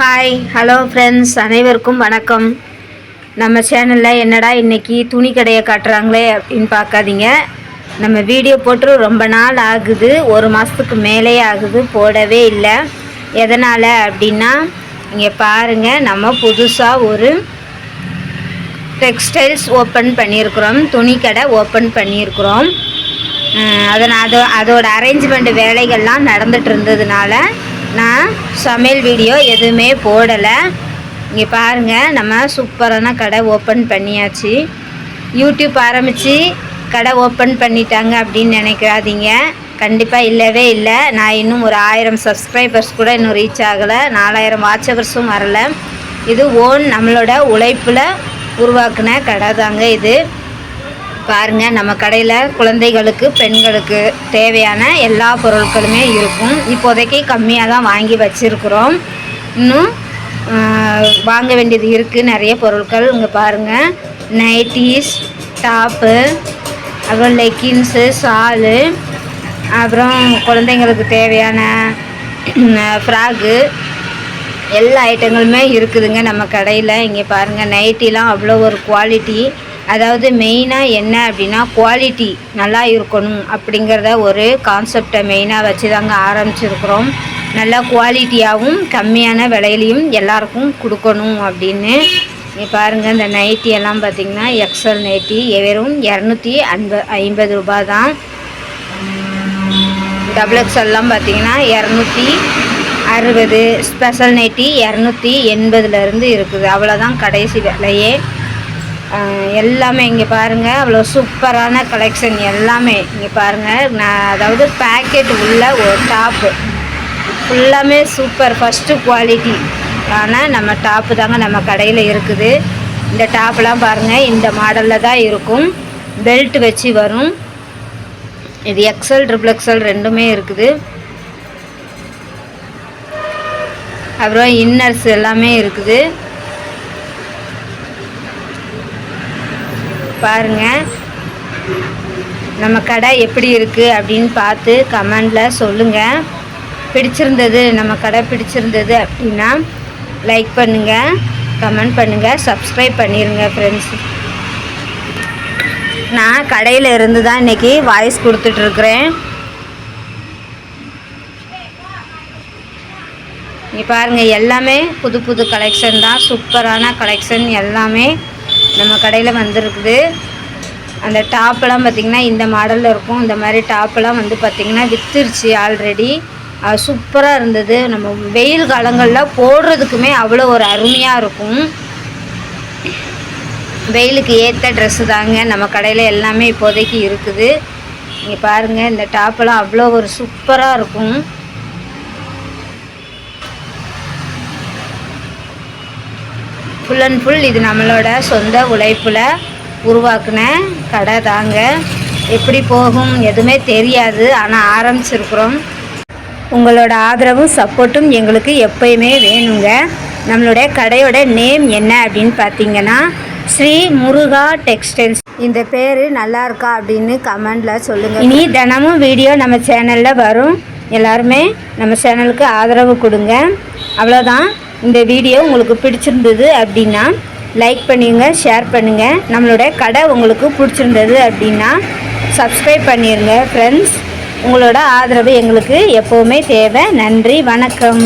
Hi hello friends அனைவருக்கும் வணக்கம். நம்ம சேனலில் என்னடா இன்றைக்கி துணி கடையை காட்டுறாங்களே அப்படின்னு பார்க்காதீங்க. நம்ம வீடியோ போட்டு ரொம்ப நாள் ஆகுது. ஒரு மாதத்துக்கு மேலே ஆகுது. போடவே இல்லை. எதனால் அப்படின்னா இங்கே பாருங்கள் நம்ம புதுசாக ஒரு டெக்ஸ்டைல்ஸ் ஓப்பன் பண்ணியிருக்கிறோம். துணி கடை ஓப்பன் பண்ணியிருக்கிறோம். அதனால் அதோ அதோட அரேஞ்ச்மெண்ட் வேலைகள்லாம் நடந்துகிட்டு இருந்ததுனால நான் சமையல் வீடியோ எதுவுமே போடலை. இங்கே பாருங்கள் நம்ம சூப்பரான கடை ஓப்பன் பண்ணியாச்சு. யூடியூப் ஆரம்பித்து கடை ஓப்பன் பண்ணிட்டாங்க அப்படின்னு நினைக்காதீங்க. கண்டிப்பாக இல்லவே இல்லை. நான் இன்னும் ஒரு ஆயிரம் சப்ஸ்கிரைபர்ஸ் கூட இன்னும் ரீச் ஆகலை. நாலாயிரம் வாட்சவர்ஸும் வரல. இது ஓன் நம்மளோட உழைப்பில் உருவாக்குன கடை தாங்க இது. பாருங்க நம்ம கடையில் குழந்தைகளுக்கு பெண்களுக்கு தேவையான எல்லா பொருட்களுமே இருக்கும். இப்போதைக்கு கம்மியாக தான் வாங்கி வச்சுருக்குறோம். இன்னும் வாங்க வேண்டியது இருக்குது நிறைய பொருட்கள். இங்கே பாருங்கள் நைட்டிஸ் டாப்பு அப்புறம் லெக்கின்ஸு ஷாலு அப்புறம் குழந்தைங்களுக்கு தேவையான ஃப்ராகு எல்லா ஐட்டங்களுமே இருக்குதுங்க நம்ம கடையில். இங்கே பாருங்கள் நைட்டிலாம் அவ்வளோ ஒரு குவாலிட்டி அதாவது மெயினாக என்ன அப்படின்னா குவாலிட்டி நல்லா இருக்கணும் அப்படிங்கிறத ஒரு கான்செப்டை மெயினாக வச்சு தாங்க ஆரம்பிச்சிருக்கிறோம். நல்லா குவாலிட்டியாகவும் கம்மியான விலையிலையும் எல்லாருக்கும் கொடுக்கணும் அப்படின்னு. நீ பாருங்கள் இந்த நைட்டி எல்லாம் பார்த்திங்கன்னா எக்ஸல் நைட்டி வெறும் இரநூத்தி அன்ப ஐம்பது ரூபாய் தான். டபுள் எக்ஸ்எல்லாம் பார்த்தீங்கன்னா இரநூத்தி அறுபது. ஸ்பெஷல் நைட்டி இரநூத்தி எண்பதுலேருந்து இருக்குது. அவ்வளோதான் கடைசி விலையே. எல்லாமே இங்கே பாருங்கள் அவ்வளோ சூப்பரான கலெக்ஷன் எல்லாமே இங்கே பாருங்கள் நான் அதாவது பேக்கெட் உள்ள ஒரு டாப்பு ஃபுல்லாமே சூப்பர் ஃபஸ்ட்டு குவாலிட்டி ஆனால் நம்ம டாப்பு தாங்க நம்ம கடையில் இருக்குது. இந்த டாப்லாம் பாருங்கள் இந்த மாடலில் தான் இருக்கும். பெல்ட் வச்சு வரும். இது எக்ஸல் ட்ரிபிள் எக்ஸல் ரெண்டுமே இருக்குது. அப்புறம் இன்னர்ஸ் எல்லாமே இருக்குது. பாருங்கள் நம்ம கடை எப்படி இருக்குது அப்படின்னு பார்த்து கமெண்டில் சொல்லுங்கள் பிடிச்சிருந்தது நம்ம கடை பிடிச்சிருந்தது அப்படின்னா லைக் பண்ணுங்கள் கமெண்ட் பண்ணுங்கள் சப்ஸ்கிரைப் பண்ணிடுங்க ஃப்ரெண்ட்ஸ் நான் கடையில் இருந்து தான் இன்றைக்கி வாய்ஸ் கொடுத்துட்ருக்குறேன் இங்கே பாருங்கள் எல்லாமே புது புது கலெக்ஷன் தான். சூப்பரான கலெக்ஷன் எல்லாமே. நம்ம கடையில் வந்திருக்குது. அந்த டாப்பெல்லாம் பார்த்திங்கன்னா இந்த மாடலில் இருக்கும். இந்த மாதிரி டாப்பெல்லாம் வந்து பார்த்திங்கன்னா விற்றுருச்சு ஆல்ரெடி சூப்பராக இருந்தது. நம்ம வெயில் காலங்களில் போடுறதுக்குமே அவ்வளோ ஒரு அருமையாக இருக்கும். வெயிலுக்கு ஏற்ற ட்ரெஸ்ஸு தாங்க நம்ம கடையில் எல்லாமே இப்போதைக்கு இருக்குது. நீங்கள் பாருங்கள் இந்த டாப்பெல்லாம் அவ்வளோ ஒரு சூப்பராக இருக்கும். ஃபுல் அண்ட் ஃபுல் இது நம்மளோட சொந்த உழைப்பில் உருவாக்குன கடை தாங்க. எப்படி போகும் எதுவுமே தெரியாது ஆனால் ஆரம்பிச்சிருக்கிறோம். உங்களோட ஆதரவும் சப்போர்ட்டும் எங்களுக்கு எப்பயுமே வேணுங்க. நம்மளுடைய கடையோட நேம் என்ன அப்படின்னு பார்த்தீங்கன்னா ஸ்ரீ முருகா டெக்ஸ்டைல்ஸ். இந்த பேர் நல்லா இருக்கா அப்படின்னு கமெண்டில் சொல்லுங்கள் இனி தினமும் வீடியோ நம்ம சேனலில் வரும். எல்லாருமே நம்ம சேனலுக்கு ஆதரவு கொடுங்க. அவ்வளோதான் இந்த வீடியோ உங்களுக்கு பிடிச்சிருந்தது அப்படின்னா லைக் பண்ணுங்க ஷேர் பண்ணுங்கள் நம்மளோட கடை உங்களுக்கு பிடிச்சிருந்தது அப்படின்னா சப்ஸ்கிரைப் பண்ணிடுங்க ஃப்ரெண்ட்ஸ் உங்களோட ஆதரவு எங்களுக்கு எப்போவுமே தேவை. நன்றி வணக்கம்.